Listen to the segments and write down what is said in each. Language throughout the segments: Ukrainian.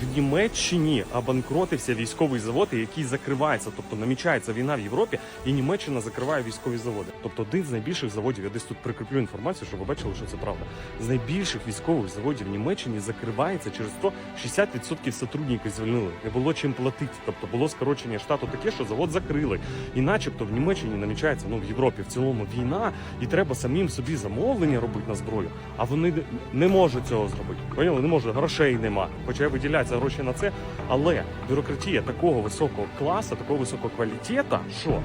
В Німеччині обанкротився військовий завод, який закривається, тобто намічається війна в Європі, і Німеччина закриває військові заводи. Тобто один з найбільших заводів, я десь тут прикріплю інформацію, щоб ви бачили, що це правда. З найбільших військових заводів Німеччині закривається через то 60% сотрудників звільнили. Не було чим платити. Тобто було скорочення штату таке, що завод закрили. І начебто в Німеччині намічається ну в Європі в цілому війна, і треба самим собі замовлення робити на зброю. А вони не можуть цього зробити. Поняли? Не можуть, грошей нема. Хоча виділяються гроші на це. Але бюрократія такого високого класу, такого високого квалітета, що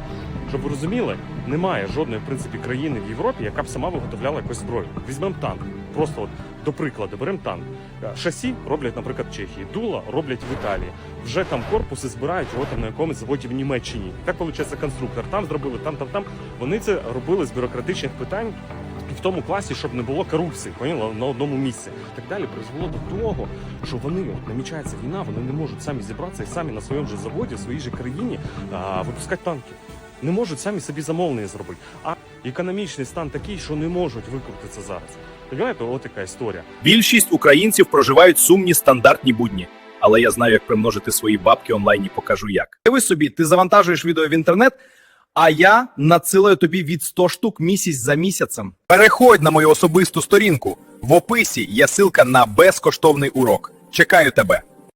щоб ви розуміли, немає жодної в принципі країни в Європі, яка б сама виготовляла якусь зброю. Візьмемо танк. Просто от до прикладу, беремо танк. Е, Шасі роблять, наприклад, в Чехії, дула роблять в Італії. Вже там корпуси збирають його там на якомусь заводі в Німеччині. Так виходить конструктор. Там зробили, там, там, там. Вони це робили з бюрократичних питань. І в тому класі, щоб не було корупції, поняла на одному місці. Так далі призвело до того, що вони от, намічається війна, вони не можуть самі зібратися і самі на своєму же заводі, в своїй же країні а, випускати танки. Не можуть самі собі замовлення зробити. А економічний стан такий, що не можуть викрутитися зараз. Понимаєте, от яка історія. Більшість українців проживають сумні стандартні будні. Але я знаю, як примножити свої бабки онлайн і покажу як. Диви собі, ти завантажуєш відео в інтернет, а я надсилаю тобі від 100 штук місяць за місяцем. Переходь на мою особисту сторінку. В описі є ссылка на безкоштовний урок. Чекаю тебе.